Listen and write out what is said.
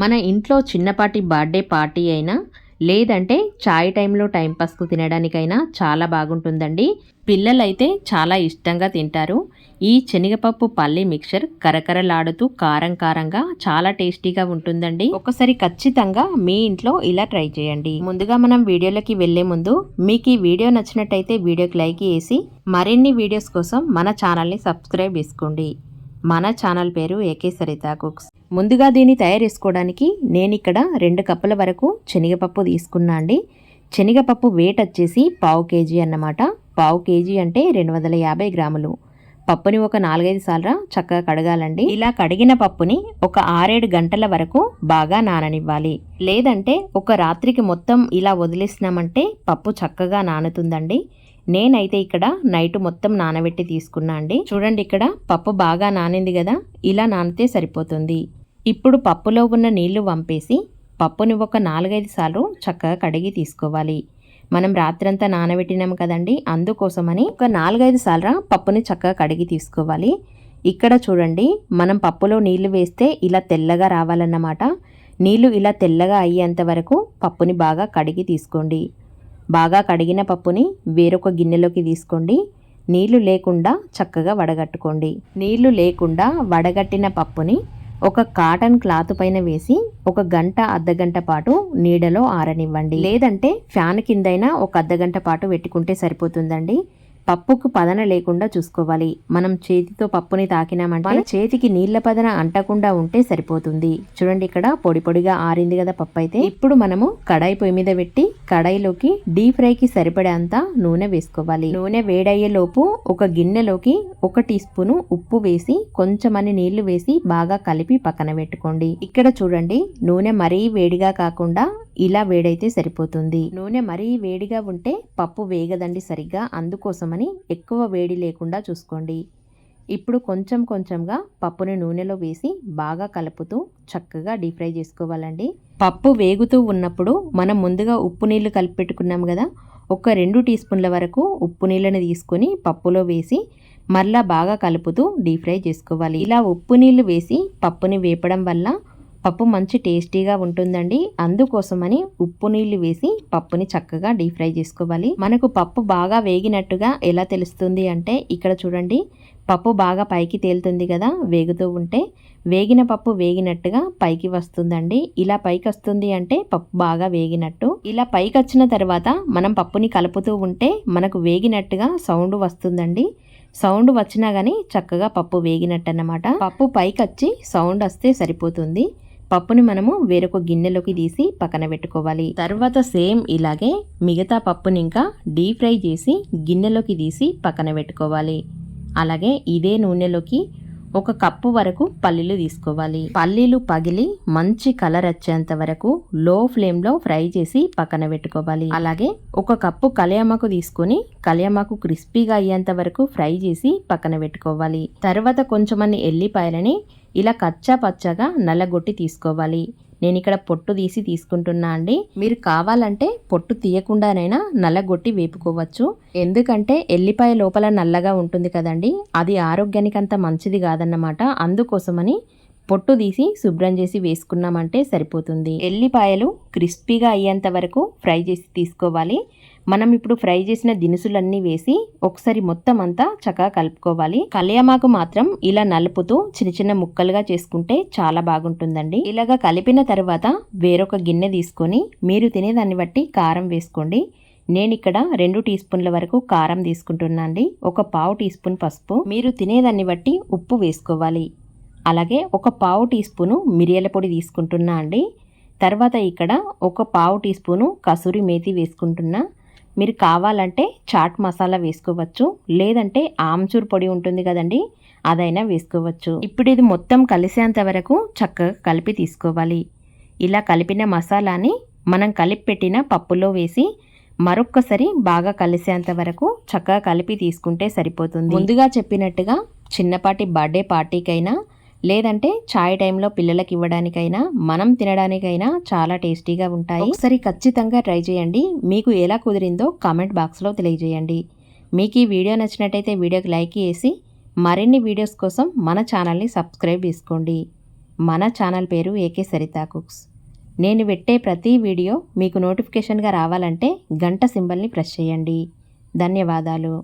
మన ఇంట్లో చిన్నపాటి బర్త్డే పార్టీ అయినా లేదంటే చాయ్ టైంలో టైంపాస్కు తినడానికైనా చాలా బాగుంటుందండి. పిల్లలైతే చాలా ఇష్టంగా తింటారు. ఈ శనగపప్పు పల్లి మిక్చర్ కరకరలాడుతూ కారం కారంగా చాలా టేస్టీగా ఉంటుందండి. ఒకసారి ఖచ్చితంగా మీ ఇంట్లో ఇలా ట్రై చేయండి. ముందుగా మనం వీడియోలోకి వెళ్ళే ముందు మీకు ఈ వీడియో నచ్చినట్టయితే వీడియోకి లైక్ చేసి మరిన్ని వీడియోస్ కోసం మన ఛానల్ని సబ్స్క్రైబ్ చేసుకోండి. మన ఛానల్ పేరు ఏకే సరిత కుక్స్. ముందుగా దీన్ని తయారు చేసుకోవడానికి నేను ఇక్కడ రెండు కప్పుల వరకు శనగపప్పు తీసుకున్నా అండి. శనగపప్పు వెయిట్ వచ్చేసి పావు కేజీ అన్నమాట. పావు కేజీ అంటే రెండు వందల యాభై గ్రాములు. పప్పుని ఒక నాలుగైదు సార్లు చక్కగా కడగాలండి. ఇలా కడిగిన పప్పుని ఒక ఆరేడు గంటల వరకు బాగా నాననివ్వాలి. లేదంటే ఒక రాత్రికి మొత్తం ఇలా వదిలేసినామంటే పప్పు చక్కగా నానుతుందండి. నేనైతే ఇక్కడ నైట్ మొత్తం నానబెట్టి తీసుకున్నా అండి. చూడండి ఇక్కడ పప్పు బాగా నానింది కదా ఇలా నానితే సరిపోతుంది. ఇప్పుడు పప్పులో ఉన్న నీళ్ళు వంపేసి పప్పుని ఒక నాలుగైదు సార్లు చక్కగా కడిగి తీసుకోవాలి. మనం రాత్రంతా నానబెట్టినాం కదండి అందుకోసమని ఒక నాలుగైదు సార్లు పప్పుని చక్కగా కడిగి తీసుకోవాలి. ఇక్కడ చూడండి మనం పప్పులో నీళ్ళు వేస్తే ఇలా తెల్లగా రావాలన్నమాట. నీళ్ళు ఇలా తెల్లగా అయ్యేంత వరకు పప్పుని బాగా కడిగి తీసుకోండి. బాగా కడిగిన పప్పుని వేరొక గిన్నెలోకి తీసుకోండి. నీళ్ళు లేకుండా చక్కగా వడగట్టుకోండి. నీళ్ళు లేకుండా వడగట్టిన పప్పుని ఒక కాటన్ క్లాత్ పైన వేసి ఒక గంట అర్ధగంట పాటు నీడలో ఆరనివ్వండి. లేదంటే ఫ్యాన్ కిందైనా ఒక అర్ధగంట పాటు పెట్టుకుంటే సరిపోతుందండి. పప్పుకు పదన లేకుండా చూసుకోవాలి. మనం చేతితో పప్పుని తాకినామంటే మన చేతికి నీళ్ళ పదన అంటకుండా ఉంటే సరిపోతుంది. చూడండి ఇక్కడ పొడి పొడిగా ఆరింది కదా పప్పు అయితే ఇప్పుడు మనము కడాయి పొయ్యి మీద పెట్టి కడాయిలోకి డీప్ ఫ్రైకి సరిపడేంత నూనె వేసుకోవాలి. నూనె వేడయ్యేలోపు ఒక గిన్నెలోకి ఒక టీ స్పూను ఉప్పు వేసి కొంచెమని నీళ్ళు వేసి బాగా కలిపి పక్కన పెట్టుకోండి. ఇక్కడ చూడండి నూనె మరీ వేడిగా కాకుండా ఇలా వేడైతే సరిపోతుంది. నూనె మరీ వేడిగా ఉంటే పప్పు వేగదండి సరిగ్గా అందుకోసమని ఎక్కువ వేడి లేకుండా చూసుకోండి. ఇప్పుడు కొంచెం కొంచెంగా పప్పుని నూనెలో వేసి బాగా కలుపుతూ చక్కగా డీప్ ఫ్రై చేసుకోవాలండి. పప్పు వేగుతూ ఉన్నప్పుడు మనం ముందుగా ఉప్పు నీళ్ళు కలిపి పెట్టుకున్నాం కదా ఒక రెండు టీ స్పూన్ల వరకు ఉప్పు నీళ్ళని తీసుకొని పప్పులో వేసి మరలా బాగా కలుపుతూ డీప్ ఫ్రై చేసుకోవాలి. ఇలా ఉప్పు నీళ్ళు వేసి పప్పుని వేపడం వల్ల పప్పు మంచి టేస్టీగా ఉంటుందండి. అందుకోసమని ఉప్పు నీళ్ళు వేసి పప్పుని చక్కగా డీప్ ఫ్రై చేసుకోవాలి. మనకు పప్పు బాగా వేగినట్టుగా ఎలా తెలుస్తుంది అంటే ఇక్కడ చూడండి. పప్పు బాగా పైకి తేలుతుంది కదా వేగుతూ ఉంటే వేగిన పప్పు వేగినట్టుగా పైకి వస్తుందండి. ఇలా పైకి వస్తుంది అంటే పప్పు బాగా వేగినట్టు. ఇలా పైకి వచ్చిన తర్వాత మనం పప్పుని కలుపుతూ ఉంటే మనకు వేగినట్టుగా సౌండ్ వస్తుందండి. సౌండ్ వచ్చినా కానీ చక్కగా పప్పు వేగినట్టు అన్నమాట పప్పు పైకి వచ్చి సౌండ్ వస్తే సరిపోతుంది. పప్పుని మనము వేరొక గిన్నెలోకి తీసి పక్కన పెట్టుకోవాలి. తర్వాత సేమ్ ఇలాగే మిగతా పప్పుని ఇంకా డీప్ ఫ్రై చేసి గిన్నెలోకి తీసి పక్కన పెట్టుకోవాలి. అలాగే ఇదే నూనెలోకి ఒక కప్పు వరకు పల్లీలు తీసుకోవాలి. పల్లీలు పగిలి మంచి కలర్ వచ్చేంత వరకు లో ఫ్లేమ్లో ఫ్రై చేసి పక్కన పెట్టుకోవాలి. అలాగే ఒక కప్పు కలియమ్మకు తీసుకొని కలియమ్మకు క్రిస్పీగా అయ్యేంత వరకు ఫ్రై చేసి పక్కన పెట్టుకోవాలి. తర్వాత కొంచెమన్ని ఎల్లిపాయలని ఇలా కచ్చా పచ్చగా నల్లగొట్టి తీసుకోవాలి. నేను ఇక్కడ పొట్టు తీసి తీసుకుంటున్నా అండి. మీరు కావాలంటే పొట్టు తీయకుండానైనా నల్లగొట్టి వేపుకోవచ్చు. ఎందుకంటే ఎల్లిపాయ లోపల నల్లగా ఉంటుంది కదండి. అది ఆరోగ్యానికి అంత మంచిది కాదన్నమాట. అందుకోసమని పొట్టు తీసి శుభ్రం చేసి వేసుకున్నామంటే సరిపోతుంది. ఎల్లిపాయలు క్రిస్పీగా అయ్యేంత వరకు ఫ్రై చేసి తీసుకోవాలి. మనం ఇప్పుడు ఫ్రై చేసిన దినుసులన్నీ వేసి ఒకసారి మొత్తం అంతా చక్కగా కలుపుకోవాలి. కలియమాకు మాత్రం ఇలా నలుపుతూ చిన్న చిన్న ముక్కలుగా చేసుకుంటే చాలా బాగుంటుందండి. ఇలాగా కలిపిన తర్వాత వేరొక గిన్నె తీసుకొని మీరు తినేదాన్ని బట్టి కారం వేసుకోండి. నేను ఇక్కడ రెండు టీ స్పూన్ల వరకు కారం తీసుకుంటున్నా అండి ఒక పావు టీ స్పూన్ పసుపు. మీరు తినేదాన్ని బట్టి ఉప్పు వేసుకోవాలి. అలాగే ఒక పావు టీ స్పూను మిరియాల పొడి తీసుకుంటున్నా అండి తర్వాత ఇక్కడ ఒక పావు టీ స్పూను కసూరి మేతి వేసుకుంటున్నా. మీరు కావాలంటే చాట్ మసాలా వేసుకోవచ్చు లేదంటే ఆమ్చూర్ పొడి ఉంటుంది కదండి అదైనా వేసుకోవచ్చు. ఇప్పుడు ఇది మొత్తం కలిసేంత వరకు చక్కగా కలిపి తీసుకోవాలి. ఇలా కలిపిన మసాలాని మనం కలిపి పెట్టిన పప్పులో వేసి మరొక్కసారి బాగా కలిసేంత వరకు చక్కగా కలిపి తీసుకుంటే సరిపోతుంది. ముందుగా చెప్పినట్టుగా చిన్నపాటి బర్త్డే పార్టీకైనా లేదంటే చాయ్ టైంలో పిల్లలకి ఇవ్వడానికైనా మనం తినడానికైనా చాలా టేస్టీగా ఉంటాయి. ఒకసారి ఖచ్చితంగా ట్రై చేయండి. మీకు ఎలా కుదిరిందో కామెంట్ బాక్స్లో తెలియజేయండి. మీకు ఈ వీడియో నచ్చినట్టయితే వీడియోకి లైక్ చేసి మరిన్ని వీడియోస్ కోసం మన ఛానల్ని సబ్స్క్రైబ్ చేసుకోండి. మన ఛానల్ పేరు ఏకే సరితా కుక్స్. నేను పెట్టే ప్రతి వీడియో మీకు నోటిఫికేషన్గా రావాలంటే గంట సింబల్ని ప్రెస్ చేయండి. ధన్యవాదాలు.